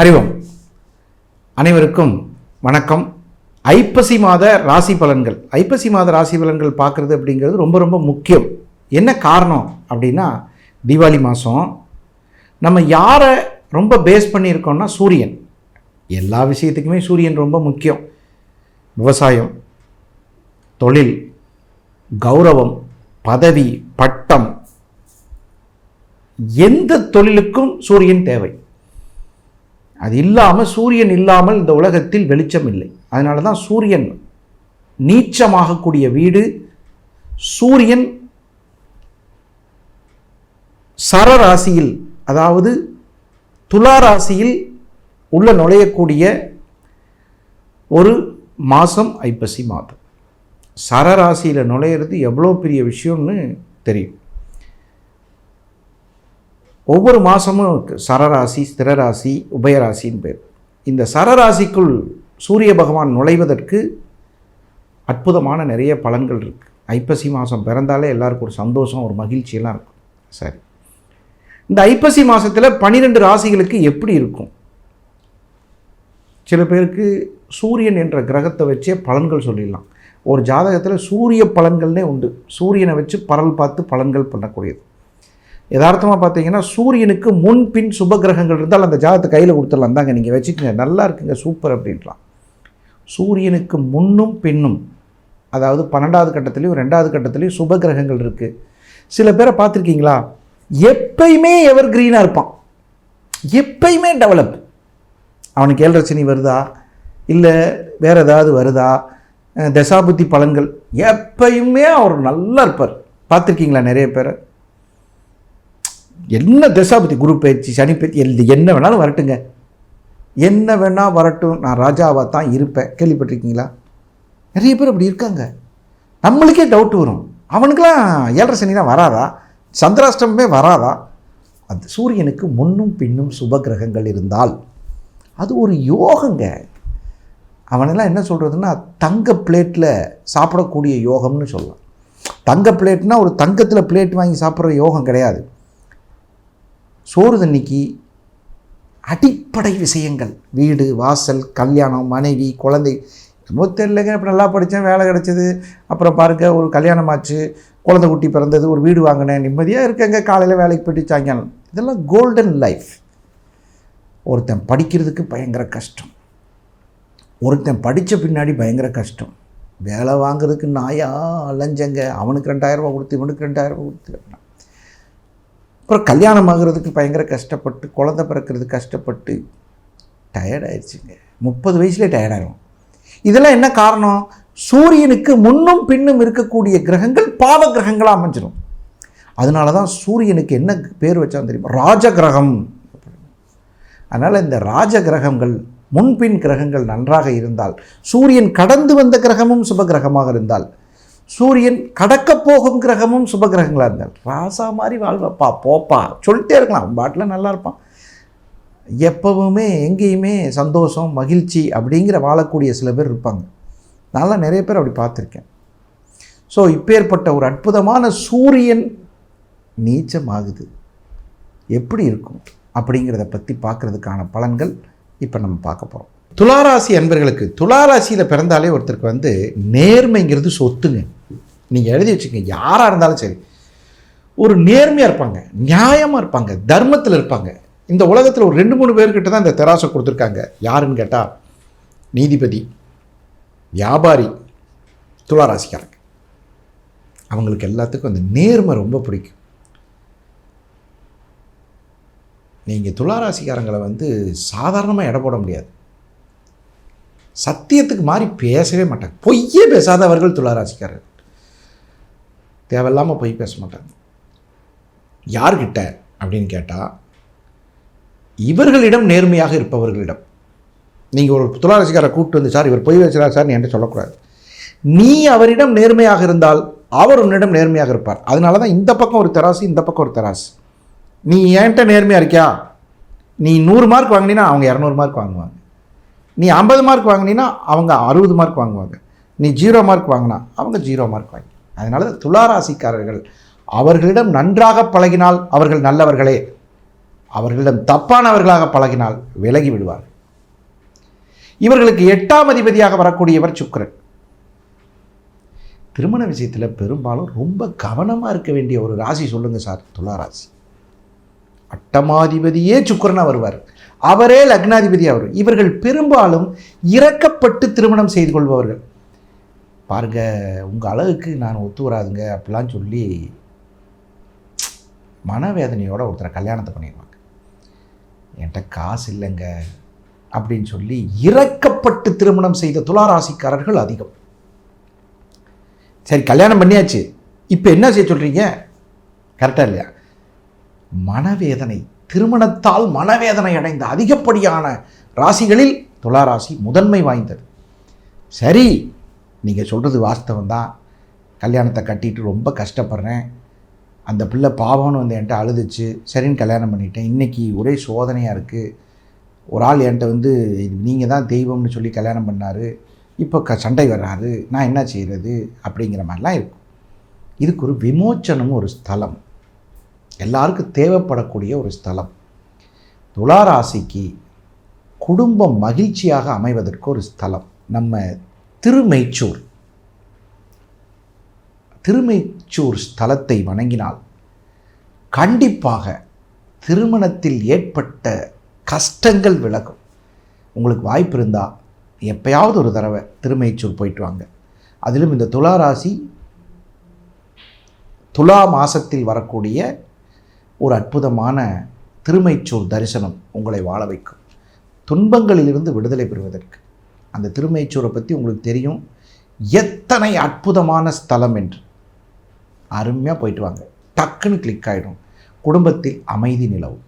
அறிவோம். அனைவருக்கும் வணக்கம். ஐப்பசி மாத ராசி பலன்கள். ஐப்பசி மாத ராசி பலன்கள் பார்க்குறது அப்படிங்கிறது ரொம்ப ரொம்ப முக்கியம். என்ன காரணம் அப்படின்னா தீபாவளி மாதம் நம்ம யாரை ரொம்ப பேஸ் பண்ணியிருக்கோம்னா சூரியன். எல்லா விஷயத்துக்குமே சூரியன் ரொம்ப முக்கியம். விவசாயம் தொழில் கௌரவம் பதவி பட்டம். எந்த தொழிலுக்கும் சூரியன் தேவை. அது இல்லாமல் சூரியன் இல்லாமல் இந்த உலகத்தில் வெளிச்சம் இல்லை. அதனால தான் சூரியன் நீச்சமாகக்கூடிய வீடு சூரியன் சரராசியில் அதாவது துலா ராசியில் உள்ள நுழையக்கூடிய ஒரு மாதம் ஐப்பசி மாதம். சரராசியில் நுழையிறது எவ்வளோ பெரிய விஷயம்னு தெரியும். ஒவ்வொரு மாதமும் சரராசி ஸ்திரராசி உபயராசின்னு பேர். இந்த சரராசிக்குள் சூரிய பகவான் நுழைவதற்கு அற்புதமான நிறைய பலன்கள் இருக்குது ஐப்பசி மாதம் பிறந்தாலே எல்லாருக்கும் ஒரு சந்தோஷம் ஒரு மகிழ்ச்சியெல்லாம் இருக்கும். சரி. இந்த ஐப்பசி மாதத்தில் பன்னிரெண்டு ராசிகளுக்கு எப்படி இருக்கும்? சில பேருக்கு சூரியன் என்ற கிரகத்தை வச்சே பலன்கள் சொல்லிடலாம். ஒரு ஜாதகத்தில் சூரிய பலன்கள்னே உண்டு. சூரியனை வச்சு பரல் பார்த்து பலன்கள் பண்ணக்கூடியது. யதார்த்தமாக பார்த்தீங்கன்னா சூரியனுக்கு முன்பின் சுப கிரகங்கள் இருந்தால் அந்த ஜாதகத்தை கையில் கொடுத்துடலாம். தாங்க நீங்கள் வச்சுக்கோங்க. நல்லா இருக்குங்க சூப்பர் அப்படின்லாம். சூரியனுக்கு முன்னும் பின்னும் அதாவது பன்னெண்டாவது கட்டத்துலேயும் ரெண்டாவது கட்டத்துலேயும் சுப கிரகங்கள் இருக்குது சில பேரை பார்த்துருக்கீங்களா? எப்பயுமே எவர் க்ரீனாக இருப்பான். எப்பயுமே டெவலப் அவனுக்கு ஏழரை வருதா? இல்லை வேறு ஏதாவது வருதா? தசாபுத்தி பலன்கள். எப்பயுமே அவர் நல்லா இருப்பார். பார்த்துருக்கீங்களா நிறைய பேரை? என்ன தசாபதி குரு பயிற்சி சனி பயிற்சி எல் என்ன வேணாலும் வரட்டுங்க. என்ன வேணால் வரட்டும் நான் ராஜாவாக தான் இருப்பேன். கேள்விப்பட்டிருக்கீங்களா? நிறைய பேர் அப்படி இருக்காங்க. நம்மளுக்கே டவுட் வரும். அவனுக்கெல்லாம் ஏழரை சனி தான் வராதா? சந்திராஷ்டமே வராதா? அது சூரியனுக்கு முன்னும் பின்னும் சுப கிரகங்கள் இருந்தால் அது ஒரு யோகங்க. அவனெல்லாம் என்ன சொல்கிறதுன்னா தங்க பிளேட்டில் சாப்பிடக்கூடிய யோகம்னு சொல்லலாம். தங்க பிளேட்னா ஒரு தங்கத்தில் பிளேட் வாங்கி சாப்பிட்ற யோகம் கிடையாது. சோறு தண்ணிக்கு அடிப்படை விஷயங்கள். வீடு வாசல் கல்யாணம் மனைவி குழந்தை. தெரியலங்க இப்போ நல்லா படித்தேன் வேலை கிடச்சிது. அப்புறம் பாருங்க ஒரு கல்யாணம் ஆச்சு குழந்தை குட்டி பிறந்தது ஒரு வீடு வாங்கினேன். நிம்மதியாக இருக்கேங்க காலையில் வேலைக்கு போயிட்டு சாயங்காலம். இதெல்லாம் கோல்டன் லைஃப் ஒருத்தன் படிக்கிறதுக்கு பயங்கர கஷ்டம். ஒருத்தன் படித்த பின்னாடி பயங்கர கஷ்டம். வேலை வாங்குறதுக்கு நாயா அலைஞ்சங்க அவனுக்கு ரெண்டாயிரரூபா கொடுத்து இவனுக்கு ரெண்டாயிரரூபா கொடுத்து. அப்புறம் கல்யாணம் ஆகிறதுக்கு பயங்கர கஷ்டப்பட்டு குழந்தை பிறக்கிறதுக்கு கஷ்டப்பட்டு டயர்டாயிடுச்சுங்க முப்பது வயசுலேயே டயர்டாயிடும் இதெல்லாம் என்ன காரணம்? சூரியனுக்கு முன்னும் பின்னும் இருக்கக்கூடிய கிரகங்கள் பாவ கிரகங்களாக அமைஞ்சிடும் அதனால தான் சூரியனுக்கு என்ன பேர் வச்சான்னு தெரியுமா. ராஜகிரகம். அதனால் இந்த ராஜ கிரகங்கள் முன்பின் கிரகங்கள் நன்றாக இருந்தால் சூரியன் கடந்து வந்த கிரகமும் சுப கிரகமாக இருந்தால் சூரியன் கடக்கப் போகும் கிரகமும் சுப கிரகங்களாக இருந்தால் ராசா மாதிரி வாழ்வப்பா போப்பா. சொல்லிட்டே இருக்கலாம் பாட்டில் நல்லா இருப்பான். எப்பவுமே எங்கேயுமே சந்தோஷம் மகிழ்ச்சி அப்படிங்கிற வாழக்கூடிய சில பேர் இருப்பாங்க. நான்லாம் நிறைய பேர் அப்படி பார்த்துருக்கேன். ஸோ இப்பேற்பட்ட ஒரு அற்புதமான சூரியன் நீச்சமாகுது. எப்படி இருக்கும் அப்படிங்கிறத பற்றி பார்க்குறதுக்கான பலன்கள் இப்போ நம்ம பார்க்க போகிறோம் துளாராசி அன்பர்களுக்கு துளாராசியில் பிறந்தாலே ஒருத்தருக்கு வந்து நேர்மைங்கிறது சொத்துங்க. நீங்கள் எழுதி வச்சுக்கோங்க. யாராக இருந்தாலும் சரி. ஒரு நேர்மையாக இருப்பாங்க. நியாயமாக இருப்பாங்க. தர்மத்தில் இருப்பாங்க. இந்த உலகத்தில் ஒரு ரெண்டு மூணு பேர்கிட்ட தான் இந்த தெராசை கொடுத்துருக்காங்க. யாருன்னு கேட்டால் நீதிபதி வியாபாரி துளாராசிக்காரங்க. அவங்களுக்கு எல்லாத்துக்கும் அந்த நேர்மை ரொம்ப பிடிக்கும். நீங்கள் துளாராசிக்காரங்களை வந்து சாதாரணமாக எடை போட முடியாது. சத்தியத்துக்கு மாறி பேசவே மாட்டாங்க. பொய்யே பேசாதவர்கள் துளாராசிக்காரர்கள். தேவையில்லாமல் போய் பேச மாட்டாங்க யார்கிட்ட அப்படின்னு கேட்டால் இவர்களிடம் நேர்மையாக இருப்பவர்களிடம். நீங்கள் ஒரு துளாராசிக்காரை கூப்பிட்டு வந்து சார் இவர் பொய் வச்சுறார் சார் நீ என்கிட்ட சொல்லக்கூடாது. நீ அவரிடம் நேர்மையாக இருந்தால் அவர் உன்னிடம் நேர்மையாக இருப்பார். அதனால தான் இந்த பக்கம் ஒரு தராசு இந்த பக்கம் ஒரு தராசு. நீ என்கிட்ட நேர்மையாக இருக்கியா? நீ நூறு மார்க் வாங்கினீன்னா அவங்க இரநூறு மார்க் வாங்குவாங்க. நீ ஐம்பது மார்க் வாங்கினீன்னா அவங்க அறுபது மார்க் வாங்குவாங்க. நீ ஜீரோ மார்க் வாங்கினா அவங்க ஜீரோ மார்க் வாங்கி அதனால துளாராசிக்காரர்கள் அவர்களிடம் நன்றாக பழகினால் அவர்கள் நல்லவர்களே அவர்களிடம் தப்பானவர்களாக பழகினால் விலகி விடுவார் இவர்களுக்கு எட்டாம் அதிபதியாக வரக்கூடியவர் சுக்கிரன். திருமண விஷயத்தில் பெரும்பாலும் ரொம்ப கவனமாக இருக்க வேண்டிய ஒரு ராசி சொல்லுங்கள் சார் துளாராசி. அட்டமாதிபதியே சுக்கிரனா வருவார். அவரே லக்னாதிபதியாக வரும். இவர்கள் பெரும்பாலும் இறக்கப்பட்டு திருமணம் செய்து கொள்பவர்கள். பாருங்க உங்கள் அழகுக்கு நான் ஒத்து வராதுங்க அப்படிலாம் சொல்லி மனவேதனையோட ஒருத்தரை கல்யாணத்தை பண்ணிடுவாங்க என்கிட்ட காசு இல்லைங்க அப்படின்னு சொல்லி இறக்கப்பட்டு திருமணம் செய்த துளாராசிக்காரர்கள் அதிகம். சரி கல்யாணம் பண்ணியாச்சு. இப்போ என்ன செய்ய சொல்கிறீங்க கரெக்டாக இல்லையா? மனவேதனை திருமணத்தால் மனவேதனை அடைந்த அதிகப்படியான ராசிகளில் துளாராசி முதன்மை வாய்ந்தது. சரி நீங்கள் சொல்கிறது வாஸ்தவம் தான் கல்யாணத்தை கட்டிட்டு ரொம்ப கஷ்டப்படுறேன். அந்த பிள்ளை பாவம்னு வந்து என்கிட்ட அழுதுச்சு. சரின்னு கல்யாணம் பண்ணிட்டேன். இன்றைக்கி ஒரே சோதனையாக இருக்குது ஒரு ஆள் என்கிட்ட வந்து நீங்கள் தான் தெய்வம்னு சொல்லி கல்யாணம் பண்ணார். இப்போ க சண்டை வர்றாரு நான் என்ன செய்கிறது அப்படிங்கிற மாதிரிலாம் இருக்கும். இதுக்கு ஒரு விமோச்சனமும் ஒரு ஸ்தலம். எல்லாருக்கும் தேவைப்படக்கூடிய ஒரு ஸ்தலம். துளாராசிக்கு குடும்பம் மகிழ்ச்சியாக அமைவதற்கு ஒரு ஸ்தலம். நம்ம திருமெய்ச்சூர் திருமெய்ச்சூர் ஸ்தலத்தை வணங்கினால் கண்டிப்பாக திருமணத்தில் ஏற்பட்ட கஷ்டங்கள் விலகும். உங்களுக்கு வாய்ப்பு இருந்தால் எப்பயாவது ஒரு தடவை திருமைச்சூர் போயிட்டு வாங்க. அதிலும் இந்த துலா ராசி துலா மாசத்தில் வரக்கூடிய ஒரு அற்புதமான திருமைச்சூர் தரிசனம் உங்களை வாழ வைக்கும். துன்பங்களிலிருந்து விடுதலை பெறுவதற்கு. அந்த திருமைச்சூரை பற்றி உங்களுக்கு தெரியும். எத்தனை அற்புதமான ஸ்தலம் என்று. அருமையாக போயிட்டு வாங்க. டக்குன்னு கிளிக் ஆகிடும் குடும்பத்தில் அமைதி நிலவும்.